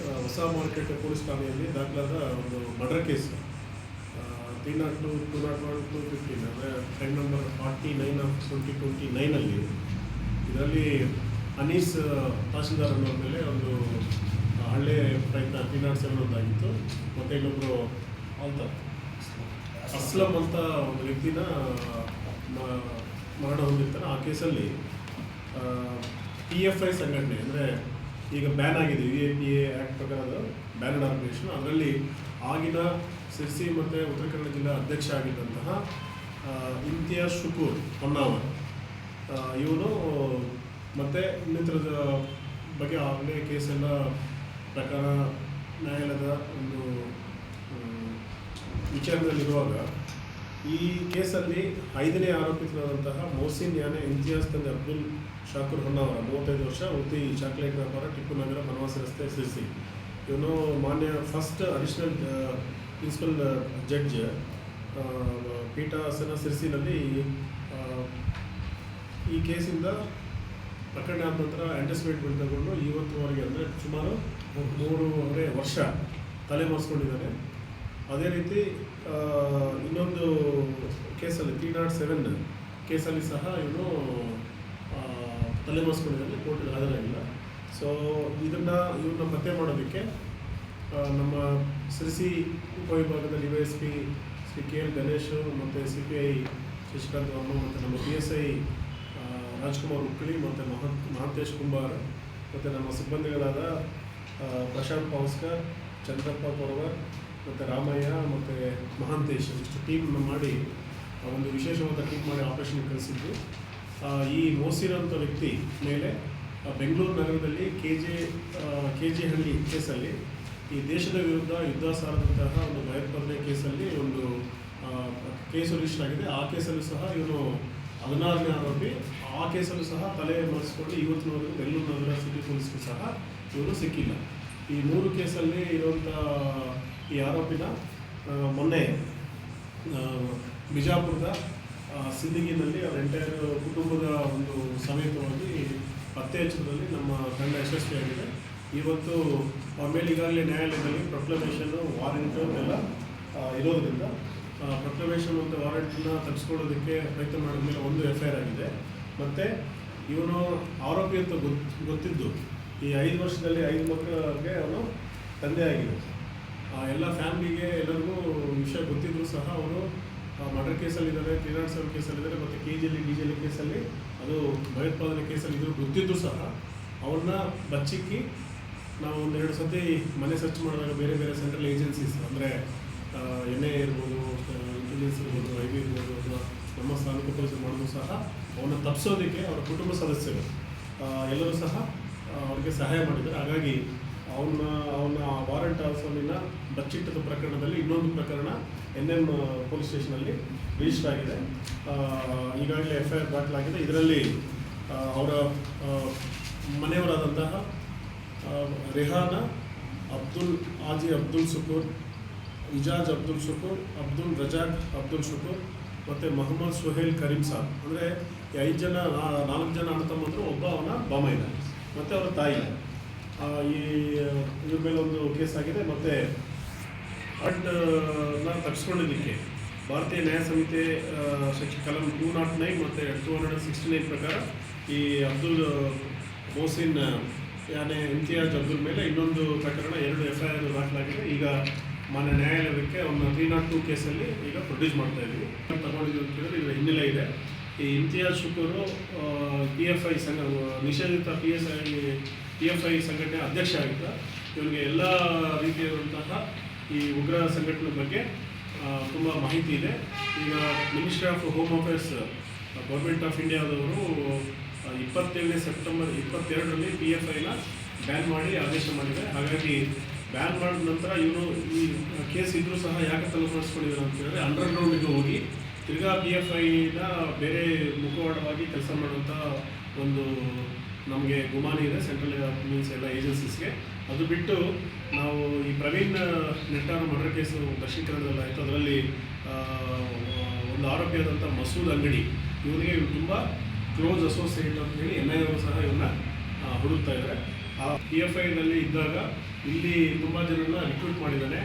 ಆ, ಹೊಸ market police ಠಾಣೆಯಲ್ಲಿ ದಾಖಲಾದ ಒಂದು murder case three naught two two naught one two fifteen ಅಂದರೆ friend number forty nine of twenty twenty ನೈನಲ್ಲಿ ಇದರಲ್ಲಿ ಅನೀಸ್ ತಹಸೀಲ್ದಾರ್ ಅನ್ನೋರ ಮೇಲೆ ಒಂದು ಹಳ್ಳೆ ಪ್ರಯತ್ನ ತ್ರೀ ನಾಟ್ ಸೆವೆನ್ ಒಂದಾಗಿತ್ತು. ಮತ್ತು ಇನ್ನೊಬ್ಬರು ಅಂತ ಅಸ್ಲಂ ಅಂತ ಒಂದು ವ್ಯಕ್ತಿನ ಮರಣ ಹೊಂದಿರ್ತಾರೆ ಆ ಕೇಸಲ್ಲಿ ಪಿ ಎಫ್ ಐ ಸಂಘಟನೆ ಅಂದರೆ ಈಗ ಬ್ಯಾನ್ ಆಗಿದೆ U A P A act ಪ್ರಕಾರದ ಬ್ಯಾನಡ್ ಆರ್ಗನೈಸೇಷನ್ ಅದರಲ್ಲಿ ಆಗಿನ ಸಿರ್ಸಿ ಮತ್ತು ಉತ್ತರ ಕನ್ನಡ ಜಿಲ್ಲಾ ಅಧ್ಯಕ್ಷ ಆಗಿದ್ದಂತಹ ಇಮ್ತಿಯಾಜ್ ಶುಕೂರ್ ಹೊನ್ನಾವರ್ ಇವನು ಮತ್ತು ಇನ್ನಿತರದ ಬಗ್ಗೆ ಆಗಲೇ ಕೇಸೆಲ್ಲ ಪ್ರಕಾರ ನ್ಯಾಯಾಲಯದ ಒಂದು ವಿಚಾರದಲ್ಲಿರುವಾಗ ಈ ಕೇಸಲ್ಲಿ ಐದನೇ ಆರೋಪಿತರಾದಂತಹ ಮೊಹಸಿನ್ ಯಾನೆ ಇಂತಿಹಾಸ್ ತಂದೆ ಅಬ್ದುಲ್ ಶಾಕೂರ್ ಹೊನ್ನಾವರ, ಮೂವತ್ತೈದು ವರ್ಷ ಉತ್ತಿ ಚಾಕ್ಲೇಟ್ ವ್ಯಾಪಾರ, ಟಿಪ್ಪು ನಗರ, ಬನವಾಸಿ ರಸ್ತೆ, ಸಿರ್ಸಿ. ಇವನು ಮಾನ್ಯ ಫಸ್ಟ್ ಅಡಿಷನಲ್ ಪ್ರಿನ್ಸಿಪಲ್ ಜಡ್ಜ್ ಪೀಠಾಸನ ಸಿರಿಸಿನಲ್ಲಿ ಈ ಕೇಸಿಂದ ಪ್ರಕರಣ ಆದ ನಂತರ ಆ್ಯಂಟಿಸಿಪೇಟ್ಮೆಂಟ್ ತಗೊಂಡು ಇವತ್ತುವರೆಗೆ ಅಂದರೆ ಸುಮಾರು ಮೂರುವರೆ ವರ್ಷ ತಲೆ ಮರೆಸ್ಕೊಂಡಿದ್ದಾನೆ ಅದೇ ರೀತಿ ಇನ್ನೊಂದು ಕೇಸಲ್ಲಿ ತ್ರೀ ನಾಟ್ ಸೆವೆನ್ ಕೇಸಲ್ಲಿ ಸಹ ಇವನು ಆ, ತಲೆ ಮರೆಸ್ಕೊಂಡಿದ್ದಾನೆ ಕೋರ್ಟಿಗೆ ಹಾಜರಾಗಿಲ್ಲ. ಸೊ ಇದನ್ನು ಇವನ್ನ ಪತ್ತೆ ಮಾಡೋದಕ್ಕೆ ನಮ್ಮ ಸಿರಿಸಿ ಉಪವಿಭಾಗದ D Y S P Shri K L Ganesh ಮತ್ತು C P I Shashikant Varma ಮತ್ತು ನಮ್ಮ P S I Rajkumar Ukkali ಮತ್ತು ಮಹಂತ್ ಮಹಾಂತೇಶ್ ಕುಂಬಾರ್ ಮತ್ತು ನಮ್ಮ ಸಿಬ್ಬಂದಿಗಳಾದ ಪ್ರಶಾಂತ್ ಪಾವಸ್ಕರ್ ಚಂದ್ರಪ್ಪ ಪೊರವರ್ ಮತ್ತು ರಾಮಯ್ಯ ಮತ್ತು ಮಹಾಂತೇಶ್ ಇಷ್ಟು ಟೀಮ್ ಮಾಡಿ ಒಂದು ವಿಶೇಷವಾದ ಟೀಮ್ ಮಾಡಿ ಆಪರೇಷನ್ ಕಳಿಸಿದ್ದು. ಈ ಮೋಸಿರ್ ಅಂತ ವ್ಯಕ್ತಿ ಮೇಲೆ ಬೆಂಗಳೂರು ನಗರದಲ್ಲಿ ಕೆ ಜೆ ಕೆ ಜೆ ಹಳ್ಳಿ ಕೇಸಲ್ಲಿ, ಈ ದೇಶದ ವಿರುದ್ಧ ಯುದ್ಧ ಸಾರದಂತಹ ಒಂದು ಭಯೋತ್ಪಾದನೆ ಕೇಸಲ್ಲಿ ಒಂದು ಕೇಸು ರಿಜಿಸ್ಟರ್ ಆಗಿದೆ. ಆ ಕೇಸಲ್ಲೂ ಸಹ ಇವನು ಹದಿನಾರನೇ ಆರೋಪಿ. ಆ ಕೇಸಲ್ಲೂ ಸಹ ತಲೆ ಮಾಡಿಸ್ಕೊಂಡು ಇವತ್ತಿನವರೆಗೂ ಬೆಂಗಳೂರು ನಗರ ಸಿಟಿ ಪೊಲೀಸ್ಗೂ ಸಹ ಇವನು ಸಿಕ್ಕಿಲ್ಲ. ಈ ಮೂರು ಕೇಸಲ್ಲಿ ಇರುವಂಥ ಈ ಆರೋಪಿನ ಮೊನ್ನೆ ಬಿಜಾಪುರದ ಸಿಂದಗಿನಲ್ಲಿ ಅವರ ಎಂಟೈರ್ ಕುಟುಂಬದ ಒಂದು ಸಮೇತವಾಗಿ ಪತ್ತೆ ಹಚ್ಚೋದ್ರಲ್ಲಿ ನಮ್ಮ ತಂಡ ಯಶಸ್ವಿಯಾಗಿದೆ. ಇವತ್ತು ಅವ್ರ ಮೇಲೆ ಈಗಾಗಲೇ ನ್ಯಾಯಾಲಯದಲ್ಲಿ ಪ್ರೊಕ್ಲಮೇಷನ್ನು ವಾರೆಂಟು ಎಲ್ಲ ಇರೋದ್ರಿಂದ ಪ್ರೊಕ್ಲಮೇಷನ್ ಮತ್ತು ವಾರೆಂಟನ್ನ ತಪ್ಪಿಸ್ಕೊಳ್ಳೋದಕ್ಕೆ ಪ್ರಯತ್ನ ಮಾಡಿದ ಮೇಲೆ ಒಂದು ಎಫ್ ಐ ಆರ್ ಆಗಿದೆ. ಮತ್ತು ಇವನು ಆರೋಪಿ ಅಂತ ಗೊತ್ತು ಗೊತ್ತಿದ್ದು, ಈ ಐದು ವರ್ಷದಲ್ಲಿ ಐದು ಮಕ್ಕಳಿಗೆ ಅವನು ತಂದೆ ಆಗಿದೆ ಎಲ್ಲ ಫ್ಯಾಮಿಲಿಗೆ ಎಲ್ಲರಿಗೂ ವಿಷಯ ಗೊತ್ತಿದ್ದರೂ ಸಹ ಅವರು ಮರ್ಡರ್ ಕೇಸಲ್ಲಿದ್ದಾರೆ ತ್ರೀ ನಾಟ್ ಕೇಸಲ್ಲಿದ್ದಾರೆ ಮತ್ತು ಕೆ ಜಿಯಲ್ಲಿ ಡಿ ಜಿಯಲ್ಲಿ ಕೇಸಲ್ಲಿ, ಅದು ಭಯೋತ್ಪಾದನೆ ಕೇಸಲ್ಲಿ ಇದ್ರು ಗೊತ್ತಿದ್ದರೂ ಸಹ ಅವ್ರನ್ನ ಬಚ್ಚಿಕ್ಕಿ ನಾವು ಒಂದೆರಡು ಸತಿ ಮನೆ ಸರ್ಚ್ ಮಾಡಿದಾಗ ಬೇರೆ ಬೇರೆ ಸೆಂಟ್ರಲ್ ಏಜೆನ್ಸೀಸ್ ಅಂದರೆ ಎನ್ ಐ ಇರ್ಬೋದು ಇಂಟೆಲಿಜೆನ್ಸ್ ಇರ್ಬೋದು ಐ ಬಿ ಇರ್ಬೋದು ಅಥವಾ ನಮ್ಮ ಸ್ಥಾನಿಕ ಪೊಲೀಸರು ಮಾಡೋದು ಸಹ ಅವನ್ನ ತಪ್ಪಿಸೋದಕ್ಕೆ ಅವರ ಕುಟುಂಬ ಸದಸ್ಯರು ಎಲ್ಲರೂ ಸಹ ಅವ್ರಿಗೆ ಸಹಾಯ ಮಾಡಿದ್ದಾರೆ. ಹಾಗಾಗಿ ಅವನ್ನ ಅವನ ವಾರಂಟ್ ಆಫ್ಸಲ್ಲಿನ ಬಚ್ಚಿಟ್ಟದ ಪ್ರಕರಣದಲ್ಲಿ ಇನ್ನೊಂದು ಪ್ರಕರಣ ಎನ್ ಎಂ ಪೊಲೀಸ್ ಸ್ಟೇಷನಲ್ಲಿ ರಿಜಿಸ್ಟರ್ ಆಗಿದೆ. ಈಗಾಗಲೇ ಎಫ್ ಐ ಆರ್ ದಾಖಲಾಗಿದೆ. ಇದರಲ್ಲಿ ಅವರ ಮನೆಯವರಾದಂತಹ ರೆಹಾನ, ಅಬ್ದುಲ್, ಆಜಿ ಅಬ್ದುಲ್ ಶುಕೂರ್ ಇಜಾಜ್ ಅಬ್ದುಲ್ ಶುಕೂರ್ ಅಬ್ದುಲ್ ರಜಾಕ್ ಅಬ್ದುಲ್ ಶುಕೂರ್ ಮತ್ತು ಮೊಹಮ್ಮದ್ ಸುಹೇಲ್ ಕರೀಂ ಸಾಬ್. ಅಂದರೆ ಐದು ಜನ ನಾಲ್ಕು ಜನ ಅಣ್ಣ ತಮ್ಮಂದರು ಒಬ್ಬ ಅವನ ಬಾಮೈದ ಮತ್ತು ಅವರ ತಾಯಿ. ಈ ಇದ್ರ ಮೇಲೆ ಒಂದು ಕೇಸ್ ಆಗಿದೆ. ಮತ್ತು ನಾನು ತಪ್ಪಿಸ್ಕೊಂಡಿದ್ದಕ್ಕೆ ಭಾರತೀಯ ನ್ಯಾಯ ಸಂಹಿತೆ ಸೆಕ್ಷನ್ ಕಲಂ ಟೂ ನಾಟ್ ನೈನ್ ಮತ್ತು ಟೂ ಹಂಡ್ರೆಡ್ ಸಿಕ್ಸ್ಟಿ ನೈನ್ ಪ್ರಕಾರ ಈ ಅಬ್ದುಲ್ ಮೋಸಿನ್ ಯಾನೆ ಇಮ್ತಿಯಾಜ್ ಅಬ್ದುಲ್ ಮೇಲೆ ಇನ್ನೊಂದು ಪ್ರಕರಣ ಎರಡು ಎಫ್ ಐ ಆರ್ ದಾಖಲಾಗಿದೆ. ಈಗ ಮಾನ್ಯ ನ್ಯಾಯಾಲಯಕ್ಕೆ ಅವನ್ನ ತ್ರೀ ನಾಟ್ ಟೂ ಕೇಸಲ್ಲಿ ಈಗ ಪ್ರೊಡ್ಯೂಸ್ ಮಾಡ್ತಾ ಇದ್ದೀವಿ. ತಗೊಂಡಿದ್ದು ಅಂತ ಹೇಳಿದ್ರೆ ಇದರ ಹಿನ್ನೆಲೆ ಇದೆ. ಈ ಇಮ್ತಿಯಾಜ್ ಶುಕ್ರರು ಪಿ ಎಫ್ ಐ ಸಂಘ, ನಿಷೇಧಿತ P S I P F I ಸಂಘಟನೆ ಅಧ್ಯಕ್ಷ ಆಗಿದ್ದ, ಇವರಿಗೆ ಎಲ್ಲ ರೀತಿಯಾದಂತಹ ಈ ಉಗ್ರ ಸಂಘಟನೆ ಬಗ್ಗೆ ತುಂಬ ಮಾಹಿತಿ ಇದೆ. ಈಗ ministry of home affairs government of ಇಂಡಿಯಾದವರು ಇಪ್ಪತ್ತೇಳನೇ ಸೆಪ್ಟೆಂಬರ್ ಇಪ್ಪತ್ತೆರಡರಲ್ಲಿ ಪಿ ಎಫ್ ಐನ ಬ್ಯಾನ್ ಮಾಡಿ ಆದೇಶ ಮಾಡಿದೆ ಹಾಗಾಗಿ ಬ್ಯಾನ್ ಮಾಡಿದ ನಂತರ ಇವರು ಈ ಕೇಸ್ ಇದ್ದರೂ ಸಹ ಯಾಕೆ ತಲೆಮರೆಸ್ಕೊಂಡಿದ್ದಾರೆ ಅಂತ ಹೇಳಿದ್ರೆ ಅಂಡರ್ಗ್ರೌಂಡಿಗೆ ಹೋಗಿ ತಿರ್ಗಾ ಪಿ ಎಫ್ ಐನ ಬೇರೆ ಮುಖವಾಡವಾಗಿ ಕೆಲಸ ಮಾಡುವಂಥ ಒಂದು ನಮಗೆ ಗುಮಾನಿ ಇದೆ ಸೆಂಟ್ರಲ್ ಮೀನ್ಸ್ ಎಲ್ಲ ಏಜೆನ್ಸೀಸ್ಗೆ ಅದು ಬಿಟ್ಟು ನಾವು ಈ ಪ್ರವೀಣ್ ನೆಟ್ಟಾರು ಮರ್ಡರ್ ಕೇಸು ದಕ್ಷಿಣ ಕನ್ನಡದಲ್ಲಿ ಆಯಿತು. ಅದರಲ್ಲಿ ಆ, ಒಂದು ಆರೋಪಿಯಾದಂಥ ಮಸೂದ್ ಅಂಗಡಿ ಇವನಿಗೆ ಇವರು ತುಂಬ ಕ್ಲೋಸ್ ಅಸೋಸಿಯೇಟ್ ಅಂತ ಹೇಳಿ ಎನ್ ಐ ಅವರು ಸಹ ಇವನ್ನ ಆ, ಹುಡುಕ್ತಾ ಇದ್ದಾರೆ. ಪಿ ಎಫ್ ಐನಲ್ಲಿ ಇದ್ದಾಗ ಇಲ್ಲಿ ತುಂಬ ಜನರನ್ನ ರಿಕ್ರೂಟ್ ಮಾಡಿದ್ದಾನೆ.